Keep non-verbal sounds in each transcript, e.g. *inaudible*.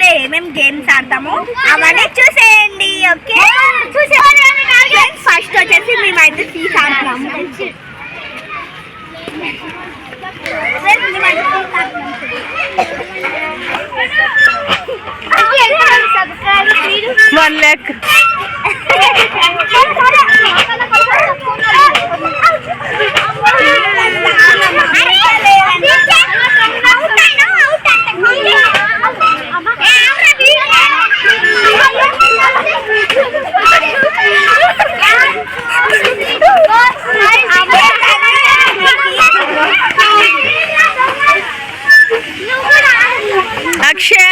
పార్క్లో ఏమేమి గేమ్స్ ఆడతామో అవన్నీ చూసేయండి ఓకే? ఫస్ట్ వచ్చేసి మేమైతే seas ఆడుతున్నాము. One lakh Akshaya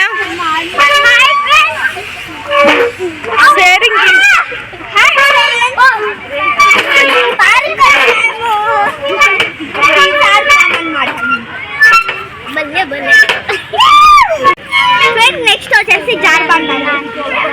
Sharing next వచ్చేసి జార్బండ మెల్లిగా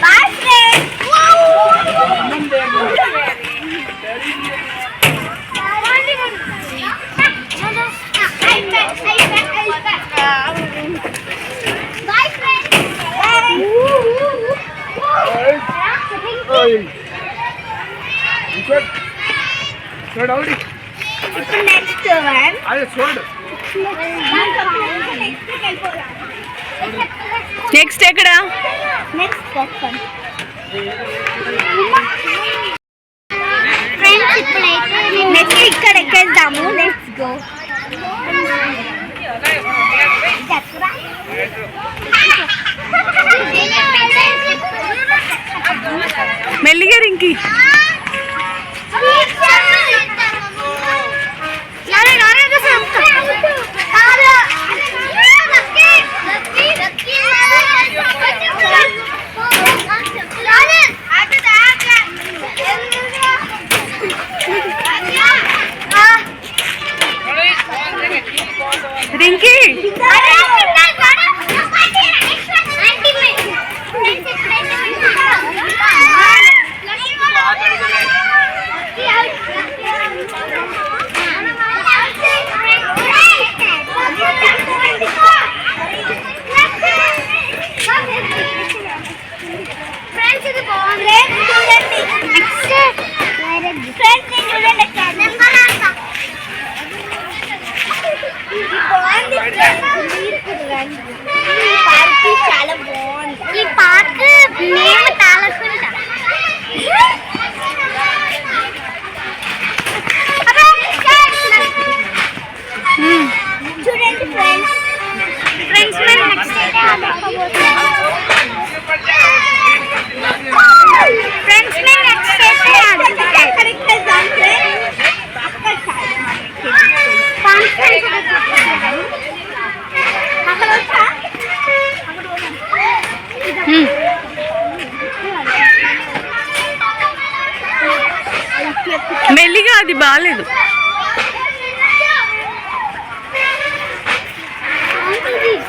Birthday! Third already. It's the next one. I just Next, take it out. Next, take it out.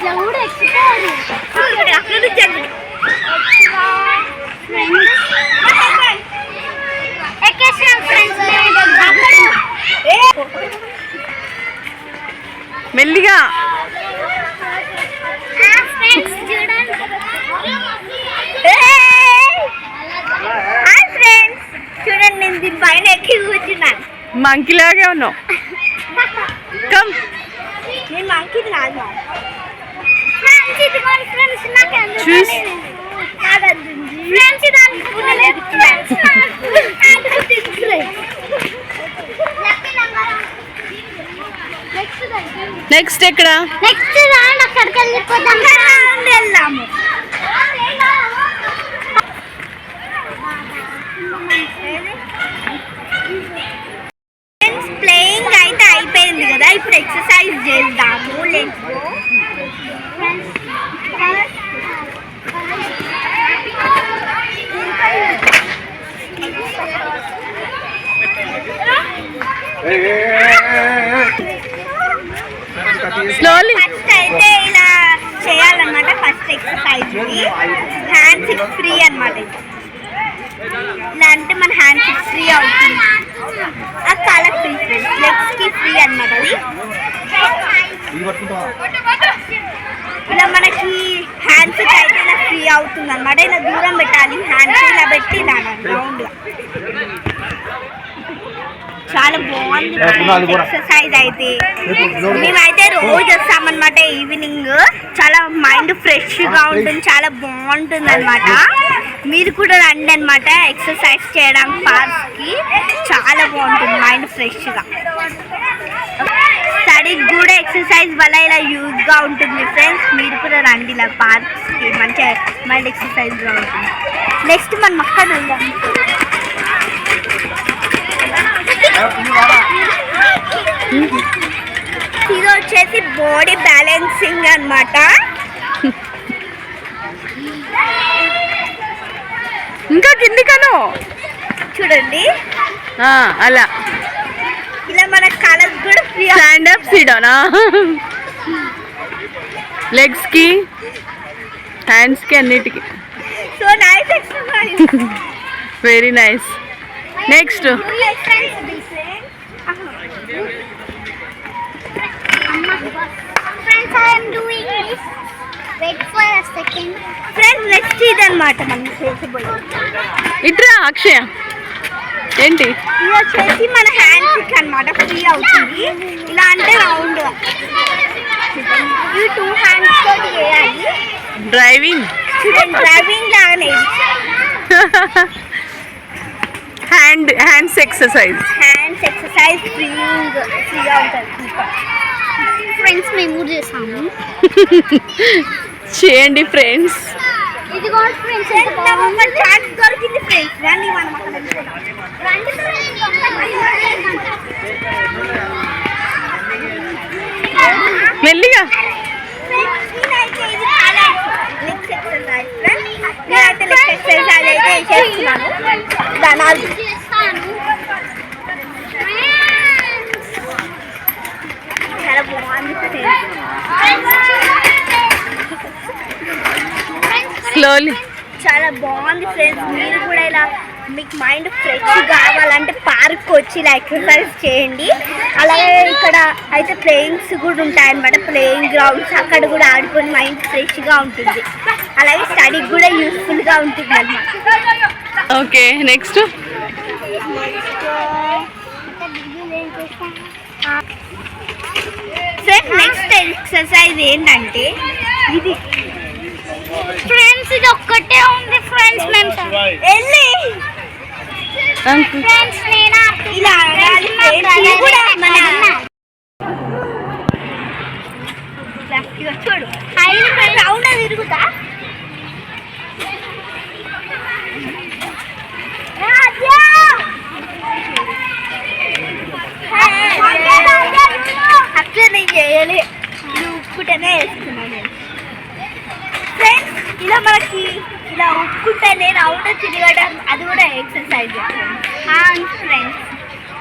దేవుడు ఎక్కుతాడు మెల్లిగా చూడండి *laughs* నేను దీని పైన ఎక్కి కూర్చున్నాను మంకిలాగే ఉన్నావు. కమ్ నేను మంకి రాను చూస్. నెక్స్ట్ ఎక్కడ? నెక్స్ట్ రౌండ్ అక్కడికి వెళ్ళిపోదాం రౌండ్ వెళ్దాము ఫ్రెండ్స్ ప్లేయింగ్ అయితే అయిపోయింది కదా. ఇప్పుడు ఎక్సర్సైజ్ చేద్దాము. లెట్స్ గో స్లోలీ ఫస్ట్ అయితే ఇలా చేయాలన్నమాట ఫస్ట్ ఎక్సర్సైజ్ హ్యాండ్స్ ఫ్రీ అన్నమాట ఇలా అంటే మన హ్యాండ్స్ ఫ్రీ అవుతుంది. ఆ కాళ్ళకి ఫ్రీ ఫ్రెండ్స్ లెగ్స్కి ఫ్రీ అనమాట అది. ఇలా మనకి హ్యాండ్స్ అయితే ఇలా ఫ్రీ అవుతుంది అనమాట ఇలా దూరం పెట్టాలి హ్యాండ్స్ ఇలా పెట్టి ఇలా రౌండ్గా చాలా బాగుంది ఎక్సర్సైజ్ అయితే. మేమైతే రోజు వస్తామన్నమాట ఈవినింగ్ చాలా మైండ్ ఫ్రెష్గా ఉంటుంది. చాలా బాగుంటుంది అనమాట మీరు కూడా రండి అనమాట ఎక్సర్సైజ్ చేయడానికి పార్క్కి చాలా బాగుంటుంది మైండ్ ఫ్రెష్గా స్టడీకి కూడా ఎక్సర్సైజ్ వల్ల ఇలా యూజ్గా ఉంటుంది ఫ్రెండ్స్ మీరు కూడా రండి ఇలా పార్క్స్కి మంచిగా మైండ్ ఎక్సర్సైజ్గా ఉంటుంది. నెక్స్ట్ మనం అక్కడ వెళ్దాం. ఇది వచ్చేసి బాడీ బ్యాలెన్సింగ్ అన్నమాట. ఇంకా కిందికను చూడండి. అలా. ఇలా మన కలర్స్ కూడా ఫ్రీ స్టాండ్ అప్ సీడానా లెగ్స్కి హ్యాండ్స్కి అన్నిటికి. So nice very nice next I am doing this. Wait for a second. Friends, next ఇదన్నమాట మనం చేసబోయే ఇట్రా అక్షయ. ఏంటి? ఇది వచ్చేసి మన హ్యాండ్స్ అన్నమాట. ఫ్రీ అవుతుంది. ఇలా అంటే రౌండ్ ఇవి టూ హ్యాండ్స్ తోటి చేయాలి. డ్రైవింగ్ డ్రైవింగ్ లాగానే. Hand hands exercise hands exercise freeing ఫ్రీగా ఉంటుంది ఫ్రెండ్స్ మేము చేసాము చేయండి ఫ్రెండ్స్ ఇది కూడా ఫ్రెండ్స్ ఒక ఛాన్స్ దొరికింది ఫ్రెండ్స్ రండి మనం అక్కడ వెళ్ళిపోదాం. రండి friends. మెల్లిగా నేనైతే legs exercise, friends. నేనైతే legs exercise అయితే చేస్తున్నాను. ధనాలు. చాలా బాగుంది friends. స్లోలీ చాలా బాగుంది ఫ్రెండ్స్ మీరు కూడా ఇలా మీకు మైండ్ ఫ్రెష్ కావాలంటే పార్క్ వచ్చి ఇలా ఎక్సర్సైజ్ చేయండి. అలాగే ఇక్కడ అయితే ప్లేయింగ్స్ కూడా ఉంటాయి అనమాట ప్లేయింగ్ గ్రౌండ్స్ అక్కడ కూడా ఆడుకొని మైండ్ ఫ్రెష్గా ఉంటుంది. అలాగే స్టడీకి కూడా యూస్ఫుల్గా ఉంటుంది అనమాట okay next friends next exercise ఏంటంటే ఇది. ఫ్రెండ్స్ ఇది ఒక్కటే ఉంది ఫ్రెండ్స్ మేము. వెళ్ళి. ఫ్రెండ్స్ నేను ఇలా చూడు. ఐదు రౌండ్ తిరుగుతా! అట్లా నేను చేయలే. ఇది ఉప్పుటనే వేసుకున్నాను నేను. ఫ్రెండ్స్ ఇలా మనకి ఇలా ఉప్పుకుంటేనే రౌండ్ తిరగడం అది కూడా ఎక్సర్సైజ్ ఫ్రెండ్స్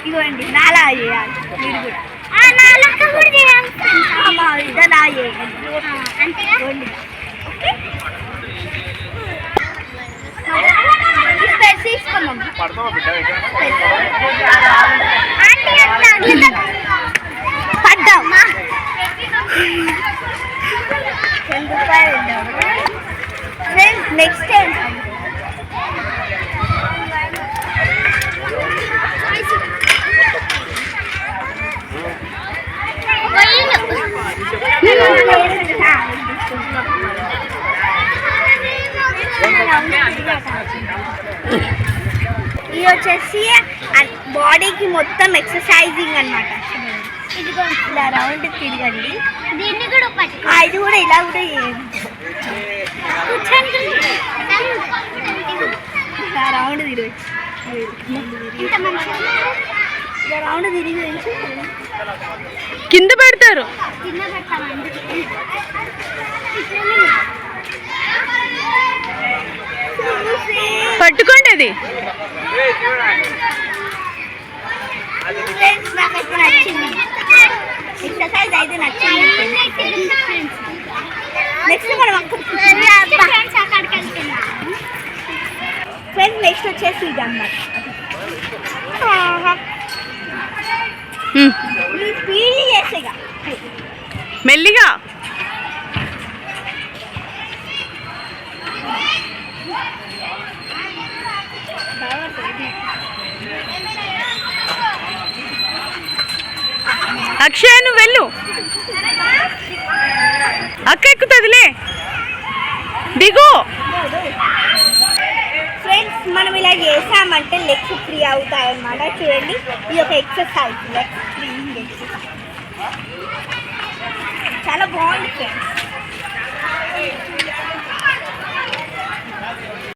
ఇదిగోండి నాలా చేయాలి. మీరు కూడా. అంతేగా ఓకే. స్పెట్స్ బిడ్డ? పడ్డాం. నెక్స్ట్ ఇది వచ్చేసి బాడీకి మొత్తం ఎక్సర్సైజింగ్ అనమాట ఇదిగో ఇలా రౌండ్ తిరగండి. దీన్ని కూడా అది కూడా ఇలా కూడా రౌండ్ రౌండ్ తిరిగి కింద పెడతారు. పెడతామండి పట్టుకోండి అది. నచ్చింది ఎక్సర్సైజ్ అయితే నచ్చింది. నెక్స్ట్ మనం ఫ్రెండ్స్ అక్కడికి వెళ్తున్నా ఫ్రెండ్స్ నెక్స్ట్ వచ్చేసి ఇది అన్నమాట హ్మ్. మీరు స్పీడ్ చేసేగా మెల్లిగా అక్షయ్ నువ్వు వెళ్ళు అక్క ఎక్కుతుందిలే దిగు. ఫ్రెండ్స్ మనం ఇలా చేసామంటే లెగ్స్ ఫ్రీ అవుతాయి అన్నమాట చూడండి ఇది ఒక ఎక్సర్సైజ్ లెగ్స్ ఫ్రీ ఎక్సర్సైజ్ చాలా బాగుంది ఫ్రెండ్స్